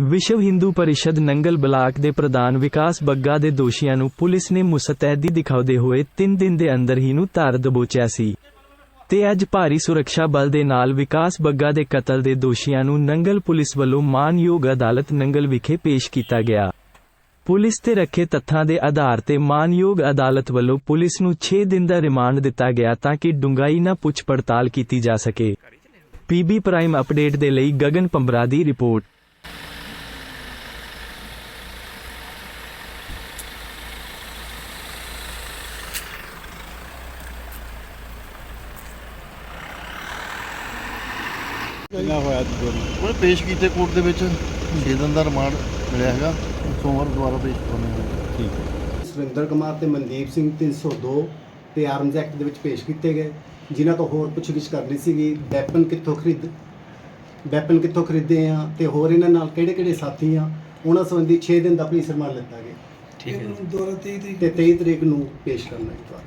ਵਿਸ਼ਵ ਹਿੰਦੂ ਪਰਿਸ਼ਦ ਨੰਗਲ ਬਲਾਕ ਦੇ ਪ੍ਰਧਾਨ ਵਿਕਾਸ ਬੱਗਾ ਦੇ ਦੋਸ਼ੀਆਂ ਨੂੰ ਪੁਲਿਸ ਨੇ ਮੁਸਤੈਦੀ ਦਿਖਾਉਂਦੇ ਹੋਏ 3 ਦਿਨ ਦੇ ਅੰਦਰ ਹੀ ਨੂੰ ਧਾਰ ਦਬੋਚਿਆ ਸੀ। ਤੇ ਅੱਜ ਭਾਰੀ ਸੁਰੱਖਿਆ ਬਲ ਦੇ ਨਾਲ ਵਿਕਾਸ ਬੱਗਾ ਦੇ ਕਤਲ ਦੇ ਦੋਸ਼ੀਆਂ ਨੂੰ ਨੰਗਲ ਪੁਲਿਸ ਵੱਲੋਂ ਮਾਨਯੋਗ ਅਦਾਲਤ ਨੰਗਲ ਵਿਖੇ ਪੇਸ਼ ਕੀਤਾ ਗਿਆ। ਪੁਲਿਸ ਤੇ ਰੱਖੇ ਤੱਥਾਂ ਦੇ ਆਧਾਰ ਤੇ ਮਾਨਯੋਗ ਅਦਾਲਤ ਵੱਲੋਂ ਪੁਲਿਸ ਨੂੰ 6 ਦਿਨ ਦਾ ਰਿਮਾਂਡ ਦਿੱਤਾ ਗਿਆ ਤਾਂ ਕਿ ਡੂੰਘਾਈ ਨਾ ਪੁੱਛ ਪੜਤਾਲ ਕੀਤੀ ਜਾ ਸਕੇ। ਪੀਬੀ ਪ੍ਰਾਈਮ ਅਪਡੇਟ ਦੇ ਲਈ ਗਗਨ ਪੰਬਰਾ ਦੀ ਰਿਪੋਰਟ। ਕਿੰਨਾ ਹੋਇਆ ਜੀ ਦੋਨੋਂ? ਉਹਨੇ ਪੇਸ਼ ਕੀਤੇ ਕੋਰਟ ਦੇ ਵਿੱਚ। 6 ਦਿਨ ਦਾ ਰਿਮਾਂਡ ਮਿਲਿਆ ਹੈਗਾ। ਸੋਮਵਾਰ ਦੁਬਾਰਾ ਪੇਸ਼ ਕਰਨਾ ਠੀਕ ਹੈ। ਸੁਰਿੰਦਰ ਕੁਮਾਰ ਤੇ ਮਨਦੀਪ ਸਿੰਘ 302 ਤੇ ਆਰਮਜ਼ ਐਕਟ ਦੇ ਵਿੱਚ ਪੇਸ਼ ਕੀਤੇ ਗਏ। ਜਿਨ੍ਹਾਂ ਤੋਂ ਹੋਰ ਪੁੱਛਗਿੱਛ ਕਰਨੀ ਸੀਗੀ ਵੈਪਨ ਕਿੱਥੋਂ ਖਰੀਦ ਵੈਪਨ ਕਿੱਥੋਂ ਖਰੀਦੇ ਆ ਤੇ ਹੋਰ ਇਹਨਾਂ ਨਾਲ ਕਿਹੜੇ ਕਿਹੜੇ ਸਾਥੀ ਆ ਉਹਨਾਂ ਸੰਬੰਧੀ 6 ਦਿਨ ਦਾ ਪੁਲਿਸ ਰਿਮਾਂਡ ਲਿੱਤਾ ਗਿਆ। ਠੀਕ ਹੈ ਤੇ 23 ਤਰੀਕ ਨੂੰ ਪੇਸ਼ ਕਰਨਾ ਹੈ